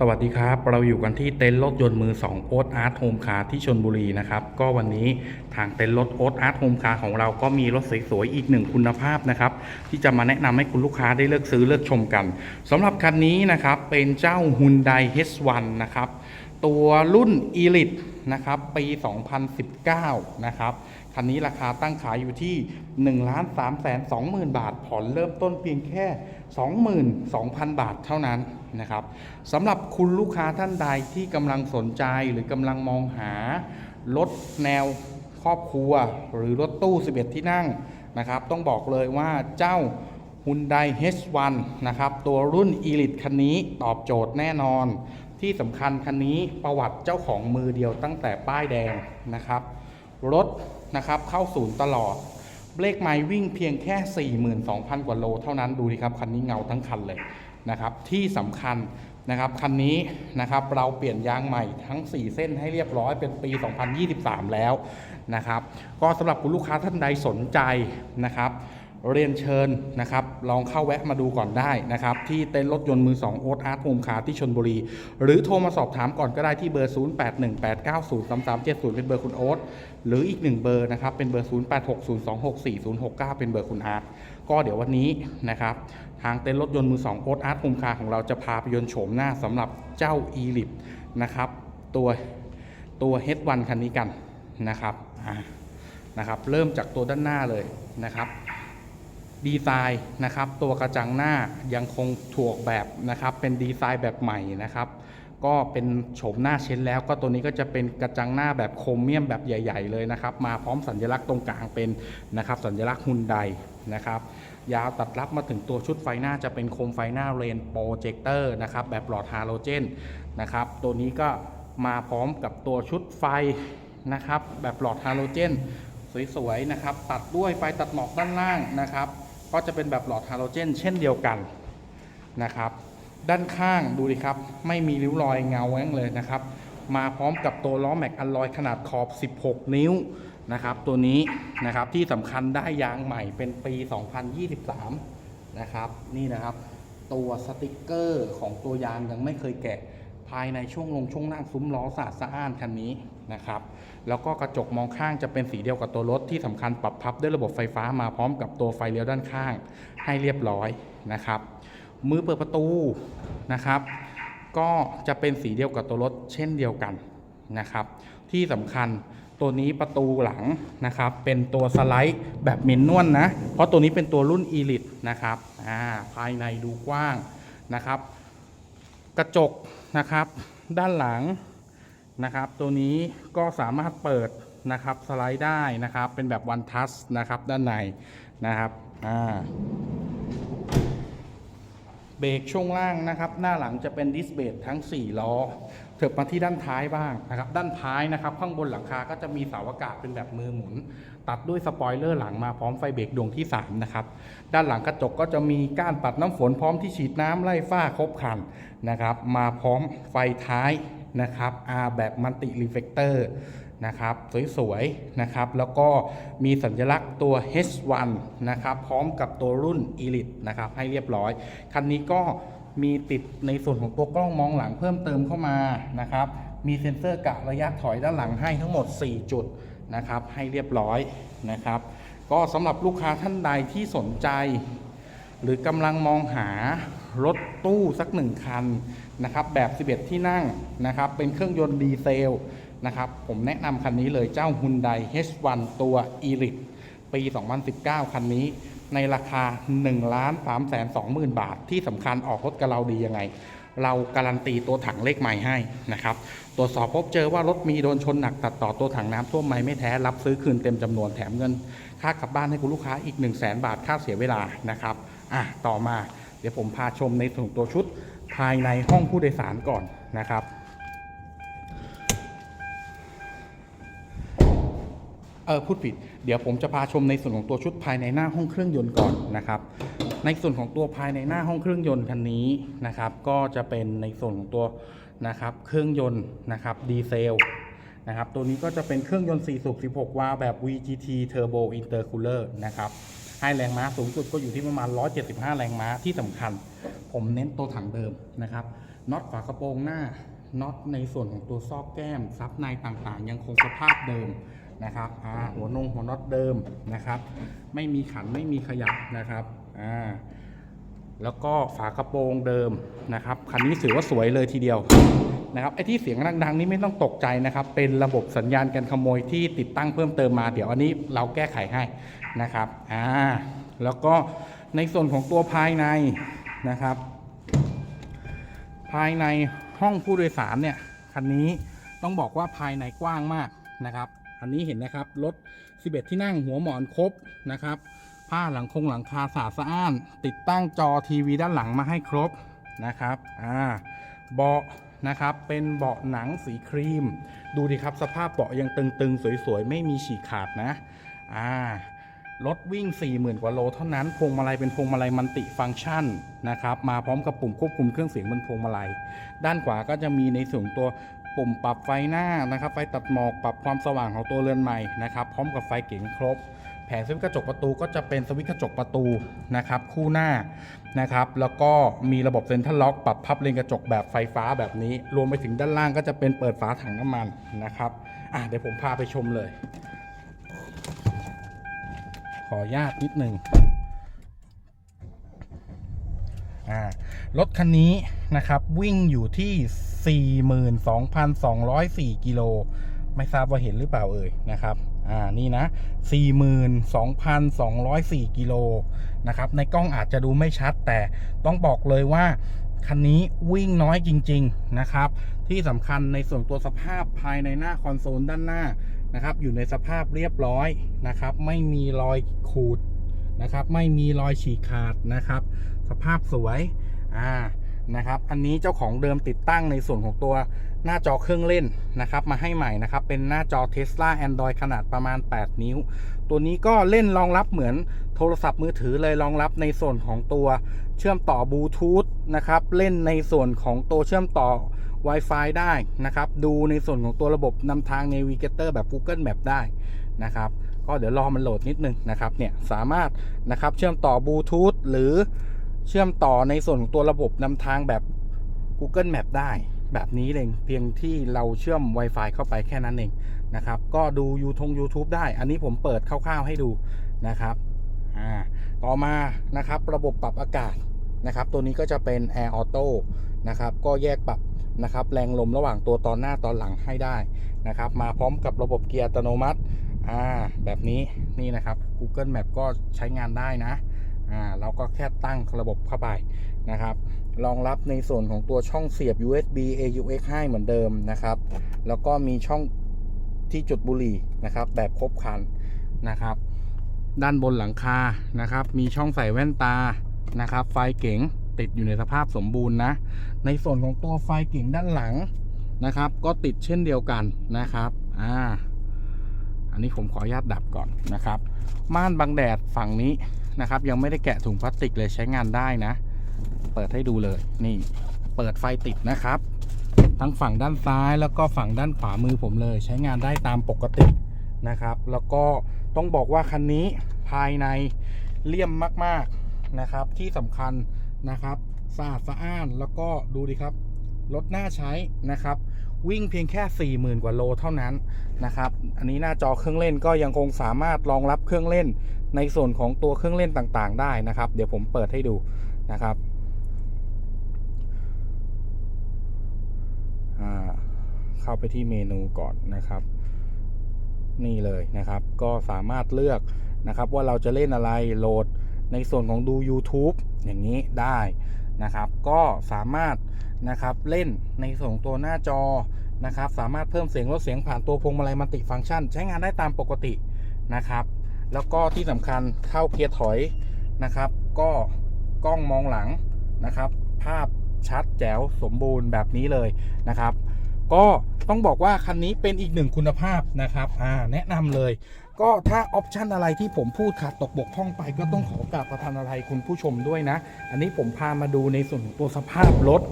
สวัสดีครับ เราอยู่กันที่เต็นท์รถยนต์มือ2โอ๊ตอาร์ตโฮมคาร์ที่ชนบุรีนะครับ ก็วันนี้ทางเต็นท์รถโอ๊ตอาร์ตโฮมคาร์ของเราก็มีรถสวยๆอีกหนึ่งคุณภาพนะครับ ที่จะมาแนะนำให้คุณลูกค้าได้เลือกซื้อเลือกชมกันสำหรับคันนี้นะครับเป็นเจ้า Hyundai H1 นะครับ ตัวรุ่น e l i t นะครับ ปี 2019 นะครับ คันนี้ราคาตั้งขายอยู่ที่ 1 3 2 0 0 0 0 บาท ผ่อนเริ่มต้นเพียงแค่ 22,000 บาทเท่านั้นนะครับสำหรับคุณลูกค้าท่านใดที่กำลังสนใจหรือกำลังมองหารถแนวครอบครัว หรือรถตู้ 11 ที่นั่งนะครับ ต้องบอกเลยว่าเจ้า Hyundai H1 นะครับ ตัวรุ่น e l i t คันนี้ตอบโจทย์แน่นอน ที่สำคัญคันนี้ประวัติเจ้าของมือเดียวตั้งแต่ป้ายแดงนะครับ รถนะครับเข้าศูนย์ตลอด เลขไม้วิ่งเพียงแค่ 42,000 กว่าโล เท่านั้นดูดิครับ คันนี้เงาทั้งคันเลยนะครับ ที่สำคัญนะครับคันนี้นะครับเราเปลี่ยนยางใหม่ทั้ง 4 เส้นให้เรียบร้อยเป็นปี 2023 แล้วนะครับ ก็สำหรับคุณลูกค้าท่านใดสนใจนะครับ เรียนเชิญนะครับ ลองเข้าแวะมาดูก่อนได้นะครับ ที่เต็นท์รถยนต์มือ2โอ๊ตอาร์ตโฮมคาร์ที่ชนบุรี หรือโทรมาสอบถามก่อนก็ได้ที่เบอร์ 0818903370 เป็นเบอร์คุณโอ๊ตหรืออีกหนึ่งเบอร์นะครับ เป็นเบอร์ 0860264069 เป็นเบอร์คุณอาร์ตก็เดี๋ยววันนี้นะครับ ทางเต็นท์รถยนต์มือ2โอ๊ตอาร์ตโฮมคาร์ของเราจะพาไปยนต์โฉมหน้าสำหรับเจ้า e l i p นะครับตัวตัว H1 คันนี้กันนะครับนะครับ เริ่มจากตัวด้านหน้าเลยนะครับ ดีไซน์นะครับตัวกระจังหน้ายังคงถูกแบบนะครับเป็นดีไซน์แบบใหม่นะครับก็เป็นโฉมหน้าเช้นแล้ว ก็ตัวนี้ก็จะเป็นกระจังหน้าแบบโครเมียมแบบใหญ่ ๆ เลยนะครับ มาพร้อมสัญลักษณ์ตรงกลางเป็นนะครับสัญลักษณ์ฮุนไดนะครับยาวตัดรับมาถึงตัวชุดไฟหน้าจะเป็นโคมไฟหน้าเรนโปรเจคเตอร์นะครับแบบหลอดฮาโลเจนนะครับตัวนี้ก็มาพร้อมกับตัวชุดไฟนะครับแบบหลอดฮาโลเจนสวยๆนะครับตัดด้วยไฟตัดหมอกด้านล่างนะครับ ก็จะเป็นแบบหลอดฮาโลเจน เช่นเดียวกันนะครับ ด้านข้างดูดิครับ ไม่มีริ้วรอยเงาแว้งเลยนะครับ มาพร้อมกับตัวล้อแม็กอลลอยขนาดขอบ 16 นิ้วนะครับ ตัวนี้นะครับที่สำคัญได้ยางใหม่เป็นปี 2023 นะครับนี่นะครับ ตัวสติกเกอร์ของตัวยางยังไม่เคยแกะภายในช่วงลงช่วงล่างซุ้มล้อสะอาดสะอ้านคันนี้ นะครับแล้วก็กระจกมองข้างจะเป็นสีเดียวกับตัวรถที่สำคัญปรับพับด้วยระบบไฟฟ้ามาพร้อมกับตัวไฟเลี้ยวด้านข้างให้เรียบร้อยนะครับ มือเปิดประตูนะครับ ก็จะเป็นสีเดียวกับตัวรถเช่นเดียวกันนะครับ ที่สำคัญตัวนี้ประตูหลังนะครับ เป็นตัวสไลด์แบบเมนนวลนะ เพราะตัวนี้เป็นตัวรุ่น Elite นะครับอ่าภายในดูกว้างนะครับ กระจกนะครับ ด้านหลัง นะครับ ตัวนี้ก็สามารถเปิดนะครับสไลด์ได้นะครับ เป็นแบบวันทัชนะครับด้านในนะครับอ่าเบรกช่วงล่างนะครับ หน้าหลังจะเป็นดิสเบรกทั้ง 4 ล้อเถิบมาที่ด้านท้ายบ้างนะครับ ด้านท้ายนะครับ ข้างบนหลังคาก็จะมีเสาอากาศเป็นแบบมือหมุน ตัดด้วยสปอยเลอร์หลังมาพร้อมไฟเบรกดวงที่ 3 นะครับ ด้านหลังกระจกก็จะมีก้านปัดน้ำฝนพร้อมที่ฉีดน้ำไล่ฝ้าครบคันนะครับ มาพร้อมไฟท้าย นะครับ R แบบมัลติรีเฟกเตอร์นะครับสวยๆนะครับแล้วก็มีสัญลักษณ์ตัว H1 นะครับพร้อมกับตัวรุ่น Elite นะครับให้เรียบร้อย คันนี้ก็มีติดในส่วนของตัวกล้องมองหลังเพิ่มเติมเข้ามานะครับมีเซ็นเซอร์กะระยะถอยด้านหลังให้ทั้งหมด 4 จุดนะครับให้เรียบร้อยนะครับ ก็สำหรับลูกค้าท่านใดที่สนใจ หรือกำลังมองหา รถตู้สักหนึ่งคันนะครับแบบ 11 ที่นั่งนะครับเป็นเครื่องยนต์ดีเซลนะครับผมแนะนำคันนี้เลยเจ้า Hyundai H1 ตัว Elite ปี 2019 คันนี้ในราคา 1 3 2 0 0 0 0 บาท ที่สำคัญออกรถกับเราดียังไง เราการันตีตัวถังเลขใหม่ให้นะครับ ตรวจสอบพบเจอว่ารถมีโดนชนหนักตัดต่อตัวถังน้ำท่วมไมไม่แท้รับซื้อคืนเต็มจำนวนแถมเงิน ค่ากลับบ้านให้คุณลูกค้าอีก 1 0 0 0 0แบาทค่าเสียเวลานะครับอะต่อมา เดี๋ยวผมพาชมในส่วนของตัวชุดภายในห้องผู้โดยสารก่อนนะครับ เออพูดผิด เดี๋ยวผมจะพาชมในส่วนของตัวชุดภายในหน้าห้องเครื่องยนต์ก่อนนะครับ ในส่วนของตัวภายในหน้าห้องเครื่องยนต์คันนี้นะครับ ก็จะเป็นในส่วนของตัวนะครับ เครื่องยนต์นะครับดีเซลนะครับ ตัวนี้ก็จะเป็นเครื่องยนต์4สูบ16 วาล์วแบบ VGT Turbo Intercooler นะครับ ให้แรงม้าสูงสุดก็อยู่ที่ประมาณ 175 แรงม้าที่สำคัญ ผมเน้นตัวถังเดิมนะครับน็อตฝากระโปรงหน้าน็อตในส่วนของตัวซอกแก้มซับในต่างๆ ยังคงสภาพเดิมนะครับหัวนงหัวน็อตเดิมนะครับ ไม่มีขันไม่มีขยับนะครับอ่าแล้วก็ฝากระโปรงเดิมนะครับคันนี้ถือว่าสวยเลยทีเดียว นะครับไอ้ที่เสียงดังๆนี่ไม่ต้องตกใจนะครับ เป็นระบบสัญญาณการขโมยที่ติดตั้งเพิ่มเติมมา เดี๋ยวอันนี้เราแก้ไขให้นะครับอ่าแล้วก็ในส่วนของตัวภายในนะครับ ภายในห้องผู้โดยสารเนี่ยคันนี้ต้องบอกว่าภายในกว้างมากนะครับอันนี้เห็นนะครับรถ 11 ที่นั่งหัวหมอนครบนะครับ ผ้าหลังคงหลังคาสะอาดสะอ้าน ติดตั้งจอทีวีด้านหลังมาให้ครบนะครับอ่าเบาะ นะครับ เป็นเบาะหนังสีครีม ดูดิครับสภาพเบาะยังตึงๆ สวยๆ ไม่มีฉีกขาดนะ อ่ารถวิ่ง 40,000 กว่าโลเท่านั้น พวงมาลัยเป็นพวงมาลัยมัลติฟังก์ชันนะครับ มาพร้อมกับปุ่มควบคุมเครื่องเสียงบนพวงมาลัย ด้านขวาก็จะมีในส่วนตัวปุ่มปรับไฟหน้านะครับ ไฟตัดหมอก ปรับความสว่างของตัวเรือนใหม่นะครับ พร้อมกับไฟเก๋งครบ แผงสวิตช์กระจกประตูก็จะเป็นสวิตช์กระจกประตูนะครับคู่หน้านะครับแล้วก็มีระบบเซ็นทรัลล็อกปรับพับเลนกระจกแบบไฟฟ้าแบบนี้ รวมไปถึงด้านล่างก็จะเป็นเปิดฝาถังน้ำมันนะครับอะเดี๋ยวผมพาไปชมเลย ขออนุญาตนิดหนึ่งรถคันนี้นะครับวิ่งอยู่ที่ 42,204 กิโล ไม่ทราบว่าเห็นหรือเปล่าเอ่ยนะครับ อ่านี่นะ 42,204 กิโลนะครับ ในกล้องอาจจะดูไม่ชัดแต่ต้องบอกเลยว่า คันนี้วิ่งน้อยจริง ๆ นะครับ ที่สำคัญในส่วนตัวสภาพภายในหน้าคอนโซลด้านหน้านะครับ อยู่ในสภาพเรียบร้อยนะครับ ไม่มีรอยขูดนะครับ ไม่มีรอยฉีกขาดนะครับ สภาพสวย อ่า นะครับ อันนี้เจ้าของเดิมติดตั้งในส่วนของตัวหน้าจอเครื่องเล่นนะครับ มาให้ใหม่นะครับ เป็นหน้าจอ Tesla Android ขนาดประมาณ 8 นิ้ว ตัวนี้ก็เล่นรองรับเหมือนโทรศัพท์มือถือเลยรองรับในส่วนของตัวเชื่อมต่อบลูทูธนะครับ เล่นในส่วนของตัวเชื่อมต่อ Wi-Fi ได้นะครับ ดูในส่วนของตัวระบบนำทาง Navigator แบบ Google Map ได้นะครับก็เดี๋ยวรอมันโหลดนิดนึงนะครับเนี่ยสามารถนะครับเชื่อมต่อบลูทูธหรือ เชื่อมต่อในส่วนของตัวระบบนำทางแบบ Google Map ได้แบบนี้เองเพียงที่เราเชื่อม Wi-Fi เข้าไปแค่นั้นเองนะครับ ก็ดูยูทง YouTube ได้ อันนี้ผมเปิดคร่าวๆให้ดูนะครับอ่าต่อมานะครับระบบปรับอากาศนะครับ ตัวนี้ก็จะเป็น Air Auto นะครับ ก็แยกปรับนะครับ แรงลมระหว่างตัวตอนหน้าตอนหลังให้ได้นะครับ มาพร้อมกับระบบเกียร์อัตโนมัติ อ่า แบบนี้นี่นะครับ Google Map ก็ใช้งานได้นะ อ่าเราก็แค่ตั้งระบบเข้าไปนะครับรองรับในส่วนของตัวช่องเสียบ USB AUX ให้เหมือนเดิมนะครับ แล้วก็มีช่องที่จุดบุหรี่นะครับ แบบครบครันนะครับ ด้านบนหลังคานะครับ มีช่องใส่แว่นตานะครับ ไฟเก๋งติดอยู่ในสภาพสมบูรณ์นะ ในส่วนของตัวไฟเก๋งด้านหลังนะครับ ก็ติดเช่นเดียวกันนะครับอ่าอันนี้ผมขออนุญาตดับก่อนนะครับ ม่านบังแดดฝั่งนี้ นะครับ ยังไม่ได้แกะถุงพลาสติกเลยใช้งานได้นะ เปิดให้ดูเลยนี่ เปิดไฟติดนะครับ ทั้งฝั่งด้านซ้ายแล้วก็ฝั่งด้านขวามือผมเลย ใช้งานได้ตามปกตินะครับ แล้วก็ต้องบอกว่าคันนี้ภายในเลี่ยมมากๆนะครับ ที่สำคัญนะครับสะอาดสะอ้านแล้วก็ดูดิครับรถน่าใช้นะครับ วิ่งเพียงแค่ 40,000 กว่าโลเท่านั้นนะครับ อันนี้หน้าจอเครื่องเล่นก็ยังคงสามารถรองรับเครื่องเล่นในส่วนของตัวเครื่องเล่นต่างๆ ได้นะครับ เดี๋ยวผมเปิดให้ดูนะครับเข้าไปที่เมนูก่อนนะครับ นี่เลยนะครับ ก็สามารถเลือกนะครับว่าเราจะเล่นอะไรโหลดในส่วนของดู YouTube อย่างนี้ได้นะครับ ก็สามารถ นะครับ เล่นในส่วนของตัวหน้าจอนะครับ สามารถเพิ่มเสียงลดเสียงผ่านตัวพวงมาลัยมัลติฟังก์ชัน ใช้งานได้ตามปกตินะครับ แล้วก็ที่สำคัญเข้าเกียร์ถอยนะครับ ก็กล้องมองหลังนะครับ ภาพชัดแจ๋วสมบูรณ์แบบนี้เลยนะครับ ก็ต้องบอกว่าคันนี้เป็นอีกหนึ่งคุณภาพนะครับอ่าแนะนำเลย ก็ถ้าออปชันอะไรที่ผมพูดขาดตกบกพร่องไป ก็ต้องขอกราบประทานอะไรคุณผู้ชมด้วยนะ อันนี้ผมพามาดูในส่วนของตัวสภาพรถ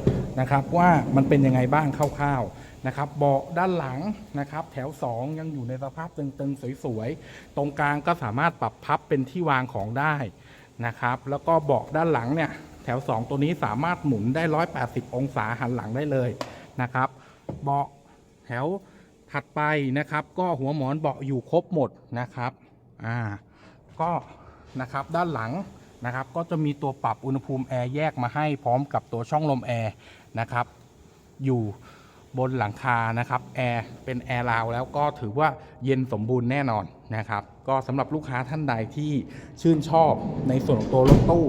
นะครับ ว่ามันเป็นยังไงบ้างคร่าวๆนะครับเบาะด้านหลังนะครับ แถว 2 ยังอยู่ในสภาพตึงๆ สวยๆ ตรงกลางก็สามารถปรับพับเป็นที่วางของได้นะครับ แล้วก็เบาะด้านหลังเนี่ยแถว 2 ตัวนี้สามารถหมุนได้ 180 องศาหันหลังได้เลยนะครับ เบาะแถวถัดไปนะครับ ก็หัวหมอนเบาะอยู่ครบหมดนะครับอ่าก็นะครับด้านหลังนะครับก็จะมีตัวปรับอุณหภูมิแอร์แยกมาให้พร้อมกับตัวช่องลมแอร์นะครับอยู่บนหลังคานะครับแอร์เป็นแอร์ราวแล้วก็ถือว่าเย็นสมบูรณ์แน่นอนนะครับ ก็สำหรับลูกค้าท่านใดที่ชื่นชอบในส่วนของตัวรถตู้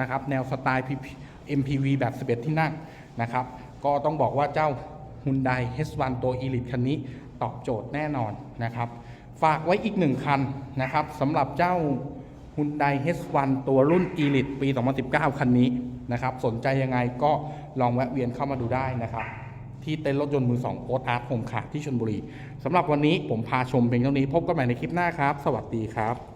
นะครับ แนวสไตล์ MPV แบบ 11 ที่นั่งนะครับ ก็ต้องบอกว่าเจ้า Hyundai H1 ตัว Elite คันนี้ตอบโจทย์แน่นอนนะครับ ฝากไว้อีกหนึ่งคันนะครับสำหรับเจ้า Hyundai H1 ตัวรุ่น Elite ปี 2019 คันนี้นะครับ สนใจยังไงก็ลองแวะเวียนเข้ามาดูได้นะครับที่เต็นท์รถยนต์มือ2โอ๊ตอาร์ตโฮมคาที่ชลบุรีสำหรับวันนี้ผมพาชมเพียงเท่านี้พบกันใหม่ในคลิปหน้าครับ สวัสดีครับ